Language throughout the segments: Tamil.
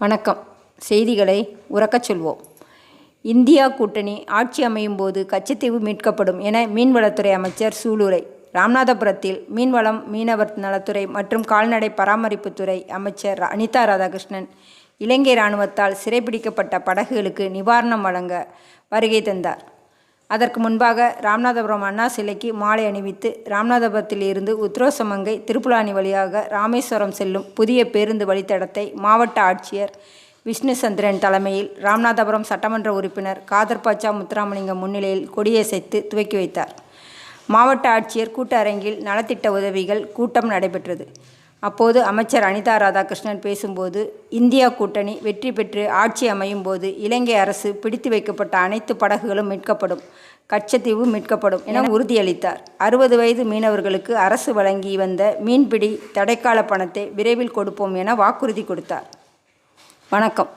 வணக்கம். செய்திகளை உறக்கச் சொல்வோம். இந்தியா கூட்டணி ஆட்சி அமையும் போது கச்சத்தீவு மீட்கப்படும் என மீன்வளத்துறை அமைச்சர் சூளுரை. ராமநாதபுரத்தில் மீன்வளம் மீனவர் நலத்துறை மற்றும் கால்நடை பராமரிப்புத்துறை அமைச்சர் அனிதா ராதாகிருஷ்ணன் இலங்கை இராணுவத்தால் சிறைபிடிக்கப்பட்ட படகுகளுக்கு நிவாரணம் வழங்க வருகை தந்தார். அதற்கு முன்பாக ராமநாதபுரம் அண்ணா சிலைக்கு மாலை அணிவித்து ராமநாதபுரத்தில் இருந்து உத்ரோசமங்கை திருப்புலானி வழியாக ராமேஸ்வரம் செல்லும் புதிய பேருந்து வழித்தடத்தை மாவட்ட ஆட்சியர் விஷ்ணுசந்திரன் தலைமையில் ராமநாதபுரம் சட்டமன்ற உறுப்பினர் காதர்பாச்சா முத்துராமலிங்கம் முன்னிலையில் கொடியசைத்து துவக்கி வைத்தார். மாவட்ட ஆட்சியர் கூட்ட அரங்கில் நலத்திட்ட உதவிகள் கூட்டம் நடைபெற்றது. அப்போது அமைச்சர் அனிதா ராதாகிருஷ்ணன் பேசும்போது இந்தியா கூட்டணி வெற்றி பெற்று ஆட்சி அமையும் போது இலங்கை அரசு பிடித்து வைக்கப்பட்ட அனைத்து படகுகளும் மீட்கப்படும். கச்சத்தீவு மீட்கப்படும் என உறுதியளித்தார். அறுபது வயது மீனவர்களுக்கு அரசு வழங்கி வந்த மீன்பிடி தடைக்கால பணத்தை விரைவில் கொடுப்போம் என வாக்குறுதி கொடுத்தார். வணக்கம்.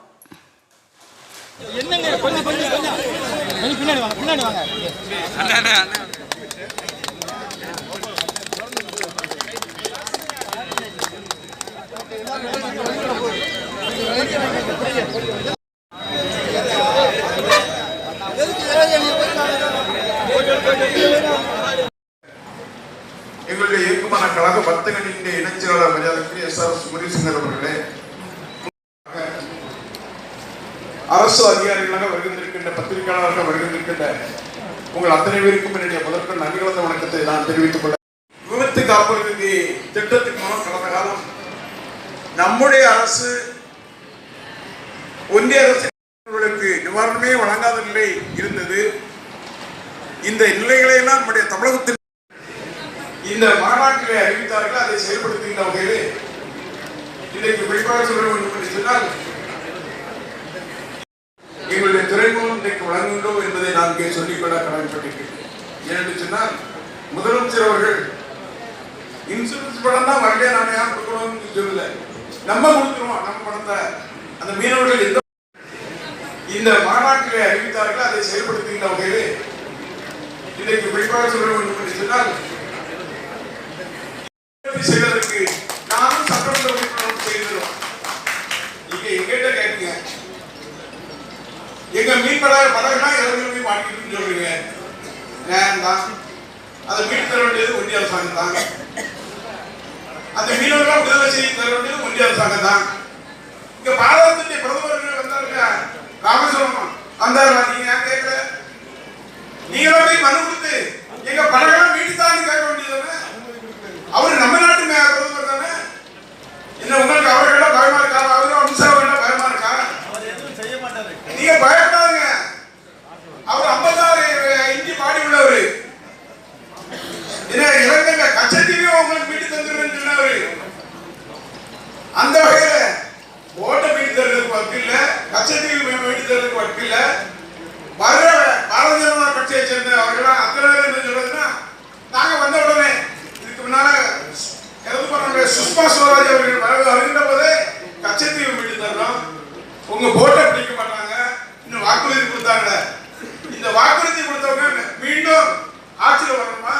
இயக்குமான வர்த்தகனின் இணைச்செயலாளர் மரியாதைக்கு எஸ். ஆர். முரளிசிங்கர் அவர்களே அரசு அதிகாரிகளாக வருகின்றிருக்கின்ற பத்திரிகையாளராக வருகின்றிருக்கின்ற உங்கள் அத்தனை பேருக்கும் என்னுடைய முதற்கண் நன்றி கலந்த வணக்கத்தை நான் தெரிவித்துக் கொள்ள விபத்து காப்புறுதி திட்டத்தின் மூலம் கடந்த காலம் நம்முடைய அரசு ஒன்றிய அரசுகளுக்கு நிவாரணமே வழங்காத நிலை இருந்தது. இந்த நிலைகளை எல்லாம் நம்முடைய தமிழகத்தில் இந்த மாநாட்டிலே அறிவித்தார்கள் அதை செயல்படுத்துகின்ற வகையிலே இன்றைக்கு வெளிப்பாடு சொல்ல வேண்டும் என்று சொன்னால் எங்களுடைய துறைமுகம் இன்றைக்கு வழங்குகின்றோம் என்பதை நான் இங்கே சொல்லிக்கொள்ள கடமைப்பட்டிருக்கிறேன். ஏனென்று சொன்னால் முதலமைச்சர் அவர்கள் இன்சூரன்ஸ் படம் தான் வரலையா நாம ஏன் கொடுக்கணும்னு சொல்லல. நம்ம கொடுத்துருவோம் நம்ம படத்தை அந்த மீனவர்கள் எந்த இந்த மாநாட்டிலே அறிவித்தார்கள் அதை செயல்படுத்துகின்ற வகையிலே இன்றைக்கு வெளிப்பாடு சொல்ல வேண்டும் என்று சொன்னால் செய்வதற்கு நானும் சட்டமன்ற உறுப்பினர் செய்கிறோம் நீங்க எங்கிட்ட கேட்குங்க எங்க மீன் படகுனா இறங்கி போய் மாட்டிக்கிட்டு சொல்றீங்க. நேரம் தான் அதை மீட்டு தர வேண்டியது ஒன்றிய அரசாங்கம் தான். அந்த மீனவர்கள் விடுதலை செய்து தர வேண்டியது ஒன்றிய அரசாங்கம் தான். இங்க பாரதத்தின் பிரதமர்கள் வந்தாருங்க. ராமேஸ்வரம் வந்தாரா? நீங்க ஏன் கேட்கல? நீங்களே போய் மனு கொடுத்து எங்க படகெல்லாம் மீட்டு தான் கேட்க வேண்டியது அவர் நம்ம நாட்டு பிரதமர் தானே? என்ன உங்களுக்கு அவர்கள பயமா இருக்கா? அவரும் அம்சாவர்கள பயமா இருக்கா? நீங்க பயப்படாதீங்க. அவர் ஐம்பத்தாறு இஞ்சி பாடி உள்ளவர். என்ன இலங்கை கச்சத்தீவையும் உங்களுக்கு மீட்டு தந்துருவேன்னு சொன்னவர். அந்த வகையில ஓட்ட மீட்டு தர்றதுக்கு வக்கு இல்ல கச்சத்தீவு மீட்டு தர்றதுக்கு வக்கு இல்ல. வர்ற பாரதிய ஜனதா கட்சியை சேர்ந்த அவர்களா அத்தனை பேர் என்ன சொல்றதுன்னா நாங்க வந்த உடனே இதுக்கு முன்னால இறந்து போன சுஷ்மா ஸ்வராஜ் அவர்கள் வர அறிந்தபோதே போதே கச்சத்தீவு மீட்டு தர்றோம். உங்க போட்டை பிடிக்க மாட்டாங்க. இன்னும் வாக்குறுதி கொடுத்தாங்க இந்த வாக்குறுதி கொடுத்தவங்க மீண்டும் ஆட்சியில் வரணுமா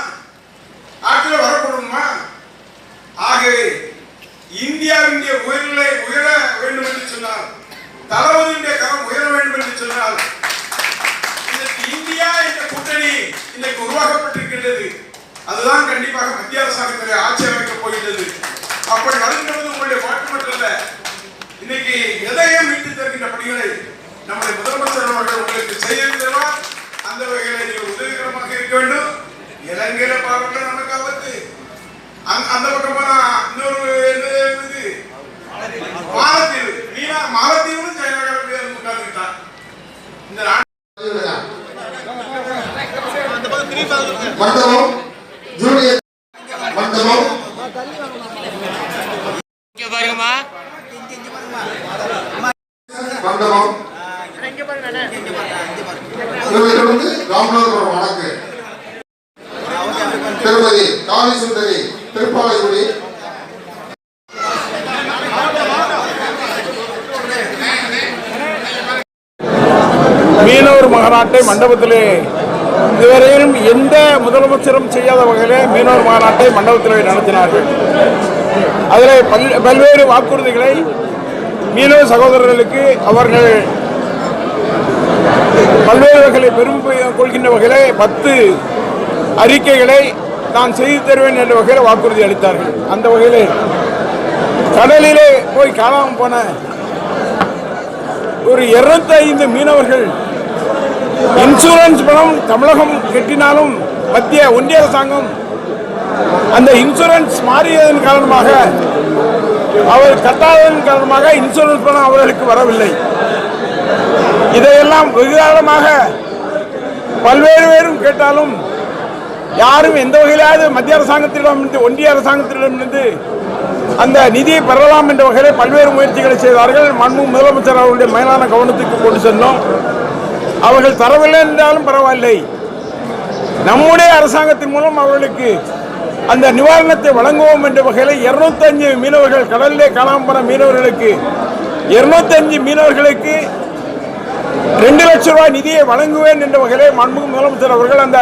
ஆட்சியில் வரப்படணுமா ஆகவே இந்தியாவினுடைய உயர்நிலை உயர வேண்டும் என்று சொன்னால் தளபதியுடைய கரம் உயர வேண்டும் என்று சொன்னால் இதற்கு இந்தியா என்ற கூட்டணி இன்றைக்கு உருவாக்கப்பட்டிருக்கின்றது அதுதான் கண்டிப்பாக மத்திய அரசாங்கத்தில் ஆட்சி அமைக்கப் போகின்றது அப்படி வருகின்றது உங்களுடைய பாட்டு மட்டுமல்ல இன்னைக்கு எதையும் மீட்டு தருகின்ற பணிகளை நம்முடைய முதலமைச்சர் அவர்கள் உங்களுக்கு செய்திருக்கிறார் அந்த வகையில் நீங்கள் உதவிகரமாக இருக்க வேண்டும் இலங்கையில பாருங்க நமக்கு ஆபத்து அந்த- அந்த பக்கம் போனா இன்னொரு இது இது மாலத்தீவு மீனா மாலத்தீவும் சைனாக்காரங்க உட்கார்ந்துட்டான் இந்த நாட்டு அந்த பக்கம் திரும்பி பார்த்துருங்க மண்டபம் ஜூனியர் மண்டபம். இங்க பாருங்கம்மா. மண்டபம். இவர்களிடமிருந்து ராமநாதபுரம் வழக்கு திருமதி காளி சுந்தரி திருப்பாலைக்குடி மீனவர் மாநாட்டை மண்டபத்திலே இதுவரையிலும் எந்த முதலமைச்சரும் செய்யாத வகையில் மீனவர் மாநாட்டை மண்டபத்திலே நடத்தினார்கள். அதில் பல் பல்வேறு வாக்குறுதிகளை மீனவ சகோதரர்களுக்கு அவர்கள் பல்வேறு வகைகளை பெருமை கொள்கின்ற வகையிலே பத்து அறிக்கைகளை நான் செய்து தருவேன் என்ற வகையில் வாக்குறுதி அளித்தார்கள். அந்த வகையில் கடலிலே போய் காணாமல் போன ஒரு 205 மீனவர்கள் இன்சூரன்ஸ் பணம் தமிழகம் கட்டினாலும் மத்திய ஒன்றிய அரசாங்கம் அந்த இன்சூரன்ஸ் மாறியதன் காரணமாக அவர் கட்டாததன் காரணமாக இன்சூரன்ஸ் பணம் அவர்களுக்கு வரவில்லை. இதையெல்லாம் வெகுகாலமாக பல்வேறு பேரும் கேட்டாலும் யாரும் எந்த வகையிலாவது மத்திய அரசாங்கத்திடமிருந்து ஒன்றிய அரசாங்கத்திடமிருந்து அந்த நிதியை பெறலாம் என்ற வகையில் பல்வேறு முயற்சிகளை செய்தார்கள். மண்மு முதலமைச்சர் அவருடைய மேலான கவனத்துக்கு கொண்டு சென்றோம். அவர்கள் தரவில்லை என்றாலும் பரவாயில்லை. நம்முடைய அரசாங்கத்தின் மூலம் அவர்களுக்கு அந்த நிவாரணத்தை வழங்குவோம் என்ற வகையில் 205 மீனவர்கள் கடலிலே காணாமல் போன மீனவர்களுக்கு 205 மீனவர்களுக்கு ரெண்டு லட்சம் ரூபாய் நிதியை வழங்குவேன் என்ற வகையிலே மாண்புமிகு முதலமைச்சர் அவர்கள் அந்த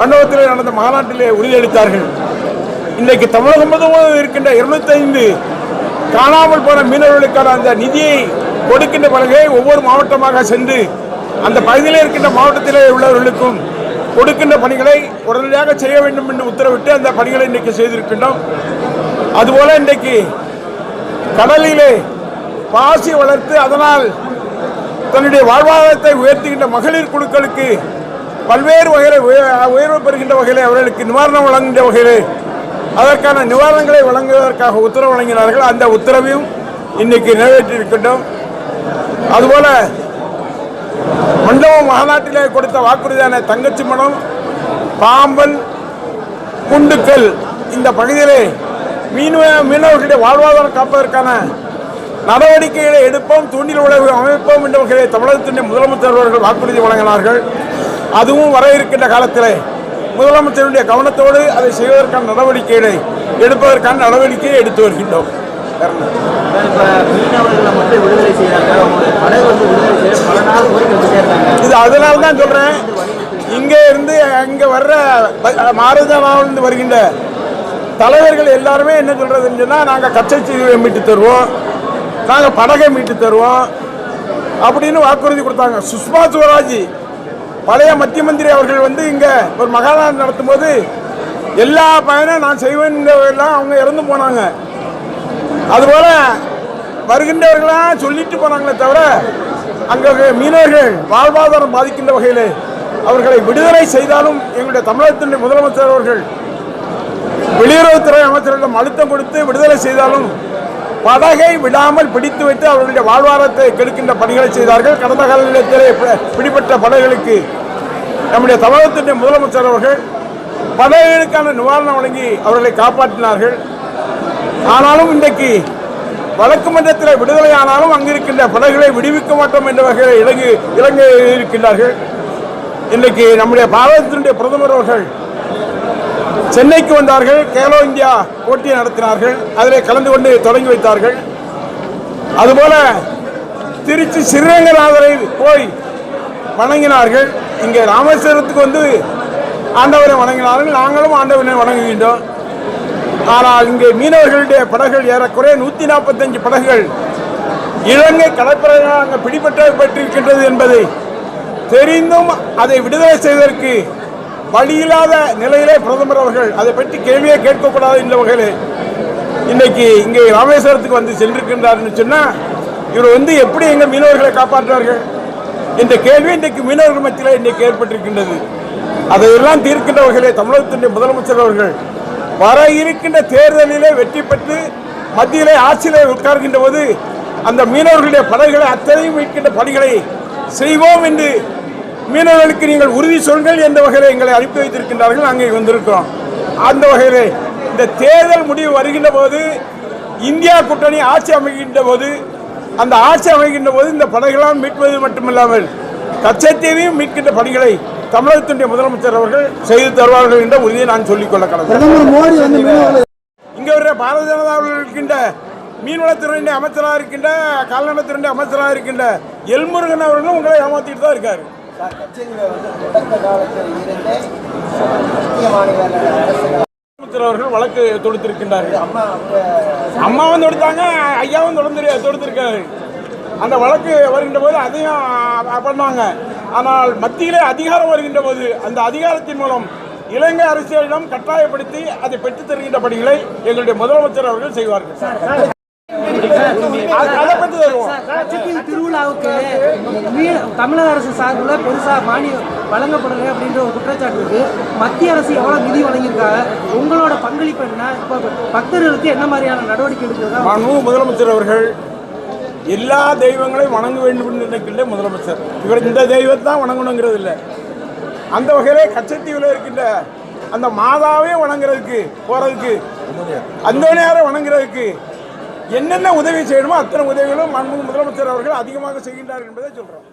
மண்டபத்தில் நடந்த மாநாட்டிலே உறுதியளித்தார்கள். இன்றைக்கு தமிழகம் முழுவதும் இருக்கின்ற 205 காணாமல் போன மீனவர்களுக்கான அந்த நிதியை கொடுக்கின்ற பலகை ஒவ்வொரு மாவட்டமாக சென்று அந்த பகுதியில் இருக்கின்ற மாவட்டத்திலே உள்ளவர்களுக்கும் கொடுக்கின்ற பணிகளை உடனடியாக செய்ய வேண்டும் என்று உத்தரவிட்டு அந்த பணிகளை இன்றைக்கு செய்திருக்கின்றோம். அதுபோல இன்றைக்கு கடலிலே பாசி வளர்த்து அதனால் தன்னுடைய வாழ்வாதாரத்தை உயர்த்துகின்ற மகளிர் குழுக்களுக்கு பல்வேறு வகையில் உயர்வு பெறுகின்ற வகையில் அவர்களுக்கு நிவாரணம் வழங்குகின்ற வகையில் அதற்கான நிவாரணங்களை வழங்குவதற்காக உத்தரவு வழங்கினார்கள். அந்த உத்தரவையும் இன்னைக்கு நிறைவேற்றியிருக்கின்றோம். அதுபோல மண்டபம் மாநாட்டிலே கொடுத்த வாக்குறுதியான தங்கச்சி மடம் பாம்பன் குண்டுக்கல் இந்த பகுதியிலே மீனவ மீனவர்களுடைய வாழ்வாதாரம் காப்பதற்கான நடவடிக்கைகளை எடுப்போம் தூண்டில் உழவு அமைப்போம் என்ற வகையிலே தமிழகத்தின் முதலமைச்சர் அவர்கள் வாக்குறுதி வழங்கினார்கள். அதுவும் வர இருக்கின்ற காலத்திலே முதலமைச்சருடைய கவனத்தோடு அதை செய்வதற்கான நடவடிக்கைகளை எடுப்பதற்கான நடவடிக்கையை எடுத்து வருகின்றோம். இது அதனால தான் சொல்றேன். இங்கே இருந்து அங்கே வர்ற மாரஜானிலிருந்து வருகின்ற தலைவர்கள் எல்லாருமே என்ன சொல்றதுன்னு சொன்னால் நாங்கள் கச்சத்தீவை மீட்டு தருவோம். நாங்கள் படகை மீட்டு தருவோம். அப்படின்னு வாக்குறுதி கொடுத்தாங்க. சுஷ்மா சுவராஜ் பழைய மத்திய மந்திரி அவர்கள் வந்து இங்கே ஒரு மகாநாடு நடத்தும் போது எல்லா பயனும் நான் செய்வேன் எல்லாம் அவங்க இறந்து போனாங்க. அதுபோல வருகின்றவர்களாக சொல்லிட்டு போனாங்களே தவிர அங்கே மீனவர்கள் வாழ்வாதாரம் பாதிக்கின்ற வகையில் அவர்களை விடுதலை செய்தாலும் எங்களுடைய தமிழகத்தினுடைய முதலமைச்சர் அவர்கள் வெளியுறவுத்துறை அமைச்சரிடம் அழுத்தம் கொடுத்து விடுதலை செய்தாலும் படகை விடாமல் பிடித்து வைத்து அவர்களுடைய வாழ்வாதாரத்தை கெடுக்கின்ற பணிகளை செய்தார்கள். கடந்த காலத்திலே பிடிபட்ட படகுகளுக்கு நம்முடைய தமிழகத்தினுடைய முதலமைச்சர் அவர்கள் படகுகளுக்கான நிவாரணம் வழங்கி அவர்களை காப்பாற்றினார்கள். ஆனாலும் இன்றைக்கு வழக்கு மன்றத்தில் விடுதலையானாலும் அங்கிருக்கின்ற படகுகளை விடுவிக்க மாட்டோம் என்ற வகையில் இலங்கை இலங்கை இருக்கின்றார்கள். இன்றைக்கு நம்முடைய பாரதத்தினுடைய பிரதமர் அவர்கள் சென்னைக்கு வந்தார்கள் கேலோ இந்தியா போட்டியை நடத்தினார்கள் அதில் கலந்து கொண்டு தொடங்கி வைத்தார்கள். அதுபோல திருச்சி ஸ்ரீரங்கநாதரை போய் வணங்கினார்கள். இங்கே ராமேஸ்வரத்துக்கு வந்து ஆண்டவரை வணங்கினார்கள். நாங்களும் ஆண்டவனை வணங்குகின்றோம். ஆனால் இங்கே மீனவர்களுடைய படகுகள் ஏறக்குறைய நூற்றி நாற்பத்தஞ்சு படகுகள். இலங்கை கடற்படையாக அங்கே பிடிபற்றப்பட்டிருக்கின்றது என்பதை தெரிந்தும் அதை விடுதலை செய்வதற்கு வழியில்லாத நிலையிலே பிரதமர் அவர்கள் அதை பற்றி கேள்வியே கேட்கக்கூடாது இந்த வகையில். இன்னைக்கு இங்கே ராமேஸ்வரத்துக்கு வந்து சென்றிருக்கின்றார்னு சொன்னால் இவர் வந்து எப்படி எங்கள் மீனவர்களை காப்பாற்றார்கள் என்ற கேள்வி இன்றைக்கு மீனவர்கள் மத்தியில் இன்றைக்கு ஏற்பட்டிருக்கின்றது. அதையெல்லாம் தீர்க்கின்ற வகையிலே தமிழகத்தினுடைய முதலமைச்சர் அவர்கள் வர இருக்கின்ற தேர்தலிலே வெற்றி பெற்று மத்தியிலே ஆட்சியிலே உட்கார்கின்ற போது அந்த மீனவர்களுடைய படைகளை அத்தனையும் மீட்கின்ற பணிகளை செய்வோம் என்று மீனவர்களுக்கு நீங்கள் உறுதி சொல்கள் என்ற வகையில் எங்களை அனுப்பி வைத்திருக்கின்றார்கள். அங்கே வந்திருக்கிறோம். அந்த வகையில் இந்த தேர்தல் முடிவு வருகின்ற போது இந்தியா கூட்டணி ஆட்சி அமைகின்ற போது அந்த ஆட்சி அமைகின்ற போது இந்த படைகளாம் மீட்பது மட்டுமில்லாமல் கச்சத்தீவையும் மீட்கின்ற பணிகளை தமிழகத்தினுடைய முதலமைச்சர் அவர்கள் செய்து தருவார்கள் என்ற உறுதியை நான் சொல்லிக்கொள்ள மீனவர்களை இங்க வர பாரதிய ஜனதாவில் இருக்கின்ற மீன்வளத்துறையுடைய அமைச்சராக இருக்கின்ற கால்நடைத்துறையுடைய அமைச்சராக இருக்கின்ற எல்முருகன் அவர்களும் உங்களை ஏமாத்திட்டு தான் இருக்காரு. அமைச்சர் அவர்கள் வழக்கு தொடுத்திருக்கின்றார்கள். அம்மாவும் தொடுத்தாங்க ஐயாவும் தொடர்ந்து தொடுத்திருக்காரு. அந்த வழக்கு வருகின்ற போது அதையும் பண்ணாங்க. ஆனால் மத்தியிலே அதிகாரம் வருகின்ற போது அந்த அதிகாரத்தின் மூலம் இலங்கை அரசியலிடம் கட்டாயப்படுத்தி அதை பெற்றுத் தருகின்ற பணிகளை எங்களுடைய முதலமைச்சர் அவர்கள் செய்வார்கள். திருவிழாவுக்கு தமிழக அரசு சார்பில் பெருசா மானியம் வழங்கப்படலை அப்படின்ற ஒரு குற்றச்சாட்டு இருக்கு. மத்திய அரசு எவ்வளவு நிதி வழங்கியிருக்காங்க? உங்களோட பங்களிப்பு என்ன? இப்போ பக்தர்களுக்கு என்ன மாதிரியான நடவடிக்கை எடுக்கிறதா? முதலமைச்சர் அவர்கள் எல்லா தெய்வங்களையும் வணங்க வேண்டும் என்று நினைக்கின்ற முதலமைச்சர். இவர் இந்த தெய்வத்தை வணங்கணுங்கிறது இல்லை அந்த வகையிலே கச்சத்தீவில் இருக்கின்ற அந்த மாதாவே வணங்குறதுக்கு போகிறதுக்கு அந்த நேரம் வணங்குறதுக்கு என்னென்ன உதவி செய்யணுமோ அத்தனை உதவிகளும் முதலமைச்சர் அவர்கள் அதிகமாக செய்கின்றார் என்பதை சொல்கிறோம்